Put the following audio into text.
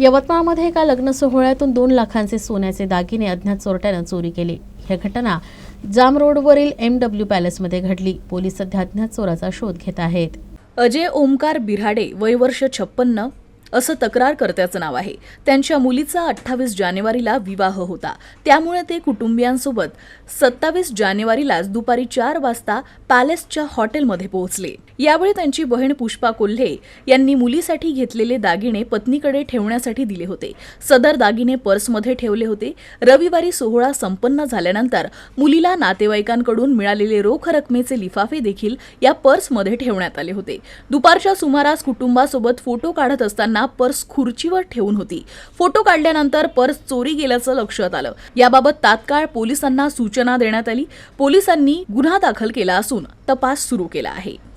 यवतमाळमध्ये एका लग्न सोहळ्यातून दोन लाखांचे सोन्याचे दागिने अज्ञात चोरट्यानं चोरी केले. ही घटना जाम रोडवरील एम डब्ल्यू पॅलेसमध्ये घडली. पोलीस सध्या अज्ञात चोराचा शोध घेत आहेत. अजय ओमकार बिराडे वय वर्ष छप्पन्न असं तक्रारकर्त्याचं नाव आहे. त्यांच्या मुलीचा अठ्ठावीस जानेवारीला विवाह होता. त्यामुळे ते कुटुंबियांसोबत सत्तावीस जानेवारीलाच दुपारी चार वाजता पॅलेसच्या हॉटेलमध्ये पोहोचले. यावेळी त्यांची बहीण पुष्पा कोल्हे यांनी मुलीसाठी घेतलेले दागिने पत्नीकडे ठेवण्यासाठी दिले होते. सदर दागिने पर्समध्ये ठेवले होते. रविवारी सोहळा संपन्न झाल्यानंतर मुलीला नातेवाईकांकडून मिळालेले रोख रकमेचे लिफाफे देखील या पर्समध्ये ठेवण्यात आले होते. दुपारच्या सुमारास कुटुंबासोबत फोटो काढत असताना असताना पर्स खुर्चीवर ठेवून होती. फोटो काढल्यानंतर पर्स चोरी गेल्याचं लक्षात आलं. याबाबत तात्काळ पोलिसांना सूचना देण्यात आली. पोलिसांनी गुन्हा दाखल केला असून तपास सुरू केला आहे.